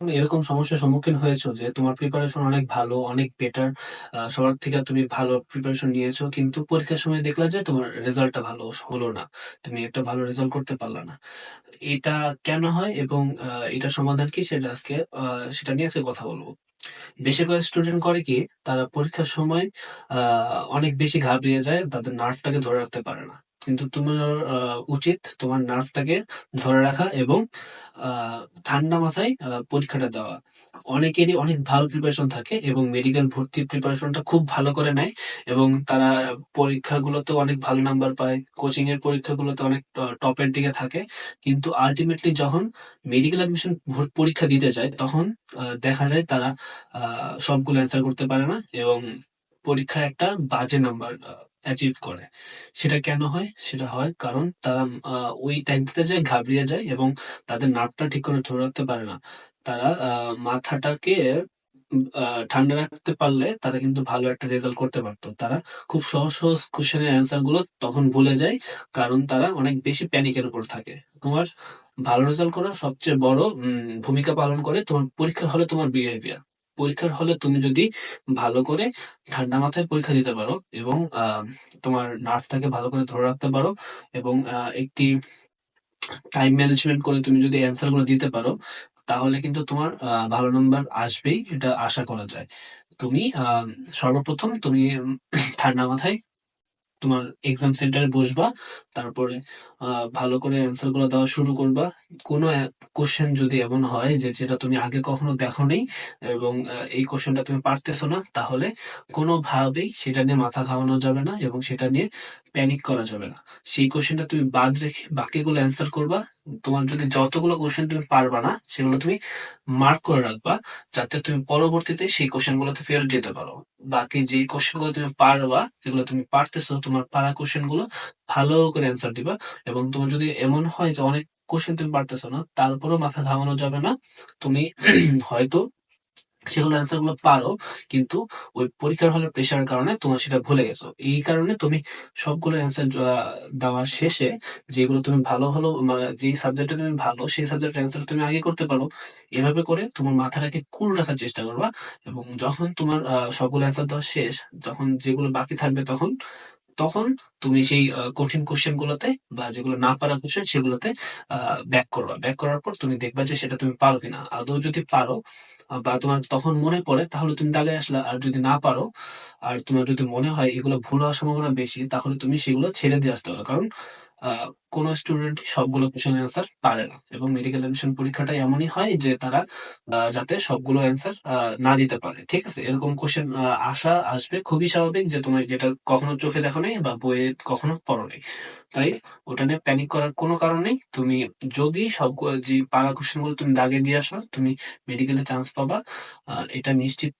এরকম সমস্যার সম্মুখীন হয়েছো যে তোমার প্রিপারেশন অনেক ভালো, অনেক বেটার সবার থেকে তুমি ভালো প্রিপারেশন নিয়েছো। কিন্তু পরীক্ষার সময় দেখলা যে তোমার রেজাল্টটা ভালো হলো না। তুমি একটা ভালো রেজাল্ট করতে পারলা না। এটা কেন হয় এবং আ এটার সমাধান কি সেটা আজকে সেটা নিয়ে আজকে কথা বলব। বেশিরভাগ স্টুডেন্ট করে কি তারা পরীক্ষার সময় অনেক বেশি ঘাবড়িয়ে যায়, তাদের নার্ভটাকে ধরে রাখতে পারে না। কিন্তু তোমার উচিত তোমার নার্ভটাকে ধরে রাখা এবং ঠান্ডা মাথায় পরীক্ষাটা দেওয়া। অনেকেরই অনেক ভালো প্রিপারেশন থাকে এবং মেডিকেল ভর্তির প্রিপারেশনটা খুব ভালো করে নেয় এবং তারা পরীক্ষাগুলোতেও অনেক ভালো নাম্বার পায়। কোচিং এর পরীক্ষাগুলোতে অনেক টপের দিকে থাকে। কিন্তু আলটিমেটলি যখন মেডিকেল অ্যাডমিশন পরীক্ষা দিতে যায় তখন দেখা যায় তারা সবগুলো অ্যান্সার করতে পারে না এবং পরীক্ষায় একটা বাজে নাম্বার অ্যাচিভ করে। সেটা কেন হয়? সেটা হয় কারণ তারা ওই টাইমটাতে যে ঘাবড়িয়ে যায় এবং তাদের নার্ভটা ঠিক করে ধরে রাখতে পারে না। তারা মাথাটাকে ঠান্ডা রাখতে পারলে তারা কিন্তু ভালো একটা রেজাল্ট করতে পারত। তারা খুব সহজ, সহজ কোয়েশ্চেনের অ্যান্সারগুলো তখন ভুলে যায়। কারণ তারা অনেক বেশি প্যানিকের উপর থাকে। তোমার ভালো রেজাল্ট করার সবচেয়ে বড় ভূমিকা পালন করে তোমার পরীক্ষা হলে তোমার বিহেভিয়ার। পরীক্ষার হলে তুমি যদি ভালো করে ঠান্ডা মাথায় পরীক্ষা দিতে পারো এবং তোমার নার্ভটাকে ভালো করে ধরে রাখতে পারো এবং একটি টাইম ম্যানেজমেন্ট করে তুমি যদি অ্যান্সারগুলো দিতে পারো, তাহলে কিন্তু তোমার ভালো নম্বর আসবেই এটা আশা করা যায়। তুমি সর্বপ্রথম তুমি ঠান্ডা মাথায় তোমার এক্সাম সেন্টারে বসবা। তারপরে ভালো করে অ্যান্সারগুলো দেওয়া শুরু করবা। কোনো অ্যা কোয়েশ্চেন যদি এমন হয় যে যেটা তুমি আগে কখনো দেখো নাই এবং এই কোয়েশ্চেনটা তুমি পারতেছো না, তাহলে কোনোভাবেই সেটা নিয়ে মাথা ঘামানো যাবে না এবং সেটা নিয়ে প্যানিক করা যাবে না। সেই কোয়েশ্চেনটা তুমি বাদ রেখে বাকিগুলো অ্যান্সার করবা। তোমার যদি যতগুলো কোশ্চেন তুমি পারবা না, সেগুলো তুমি মার্ক করে রাখবা। যাতে তুমি পরবর্তীতে সেই কোয়েশ্চেন গুলোতে ফেরত যেতে পারো। বাকি যে কোশ্চেনগুলো তুমি পারবা, যেগুলো তুমি পারতেছো, তোমার পারা কোশ্চেনগুলো ভালো করে অ্যান্সার দিবা এবং তোমার যদি এমন হয় যে অনেক কোশ্চেন তুমি পারতেছো না, তারপরেও মাথা ঘামানো যাবে না। তুমি হয়তো সেগুলো অ্যান্সারগুলো পারো, কিন্তু ওই পরীক্ষার হলের প্রেশারের কারণে তোমার সেটা ভুলে গেছো। এই কারণে তুমি সবগুলো অ্যান্সার দেওয়ার শেষে যেগুলো তুমি ভালো, ভালো মানে যেই সাবজেক্টে তুমি ভালো, সেই সাবজেক্টের অ্যান্সার তুমি আগে করতে পারো। এভাবে করে তোমার মাথাটাকে কুল রাখার চেষ্টা করবা এবং যখন তোমার সবগুলো অ্যান্সার দেওয়া শেষ, যখন যেগুলো বাকি থাকবে তখন, তখন তুমি সেই কঠিন কোশ্চেন গুলোতে বা যেগুলো না পারা কোয়েশ্চেন সেগুলোতে ব্যাক করবা। ব্যাক করার পর তুমি দেখবা যে সেটা তুমি পারো কিনা। আদৌ যদি পারো বা তোমার তখন মনে পড়ে তাহলে তুমি দাগে আসলা। আর যদি না পারো, আর তোমার যদি মনে হয় এগুলো ভুল হওয়ার সম্ভাবনা বেশি, তাহলে তুমি সেগুলো ছেড়ে দিয়ে আসতে পারো। কারণ কোন স্টুডেন্টই সবগুলো কোয়েশ্চেনের অ্যান্সার পারে না এবং মেডিকেল অ্যাডমিশন পরীক্ষাটা এমনই হয় যে তারা যাতে সবগুলো অ্যান্সার না দিতে পারে। ঠিক আছে? এরকম কোয়েশ্চেন আ আসা আসবে খুবই স্বাভাবিক যে তোমার যেটা কখনো চোখে দেখো নেই বা বইয়ে কখনো পড়ো নেই তাই ওটা নিয়ে প্যানিক করার কোনো কারণ নেই। তুমি যদি সব যে পারা কোয়েশ্চেনগুলো তুমি দাগে দিয়ে আসো, তুমি মেডিকেলে চান্স পাবা। এটা নিশ্চিত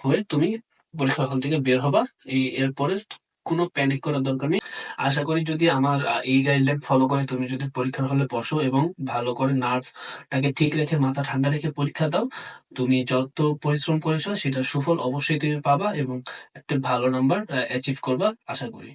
হয়ে তুমি পরীক্ষার হল থেকে বের হবা। এই এরপরে কোনো প্যানিক করার দরকার নেই। আশা করি যদি আমার এই গাইডলাইন ফলো করে তুমি যদি পরীক্ষার হলে বসো এবং ভালো করে নার্ভটাকে ঠিক রেখে মাথা ঠান্ডা রেখে পরীক্ষা দাও, তুমি যত পরিশ্রম করেছ সেটা সুফল অবশ্যই তুমি পাবা এবং একটা ভালো নাম্বার অ্যাচিভ করবা আশা করি।